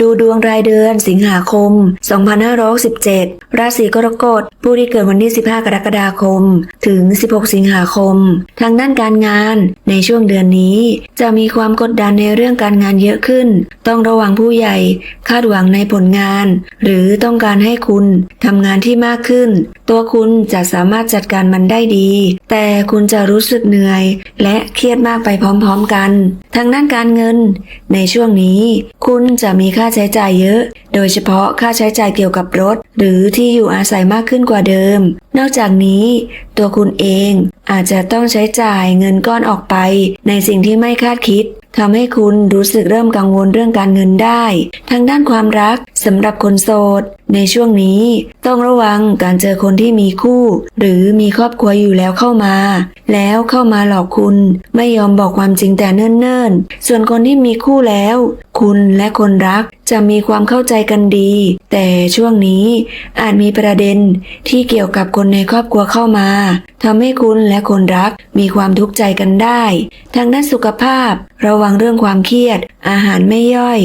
ดูดวงรายเดือนสิงหาคม 2567ราศีกรกฎ ผู้ที่เกิดวันที่ 15 กรกฎาคม ถึง 16 สิงหาคม ทางด้านการงานในช่วงเดือนนี้ จะมีความกดดันในเรื่องการงานเยอะขึ้น ต้องระวังผู้ใหญ่ คาดหวังในผลงาน หรือต้องการให้คุณทำงานที่มากขึ้น ตัวคุณจะสามารถจัดการมันได้ดี แต่คุณจะรู้สึกเหนื่อย และเครียดมากไปพร้อมๆกัน ทางด้านการเงิน ในช่วงนี้ คุณจะมีค่าใช้จ่ายเยอะ โดยเฉพาะค่าใช้จ่ายเกี่ยวกับรถ หรือที่อยู่อาศัยมากขึ้นกว่าเดิม นอกจากนี้ ตัวคุณเองอาจจะต้องใช้จ่ายเงินก้อนออกไป ในสิ่งที่ไม่คาดคิดทำให้คุณรู้สึกเริ่มกังวลเรื่องการเงินได้ ทางด้านความรักสำหรับคนโสดในช่วงนี้ต้องระวังการเจอคนที่มีคู่ หรือมีครอบครัวอยู่แล้วเข้ามา แล้วเข้ามาหลอกคุณ ไม่ยอมบอกความจริงแต่เนิ่นๆ ส่วนคนที่มีคู่แล้ว คุณและคนรักจะมีความเข้าใจกันดี แต่ช่วงนี้อาจมีประเด็นที่เกี่ยวกับคนในครอบครัวเข้ามาทำให้คุณและคนรักมีความทุกข์ใจกันได้ ทางด้านสุขภาพ ระวังเรื่องความเครียด อาหารไม่ย่อย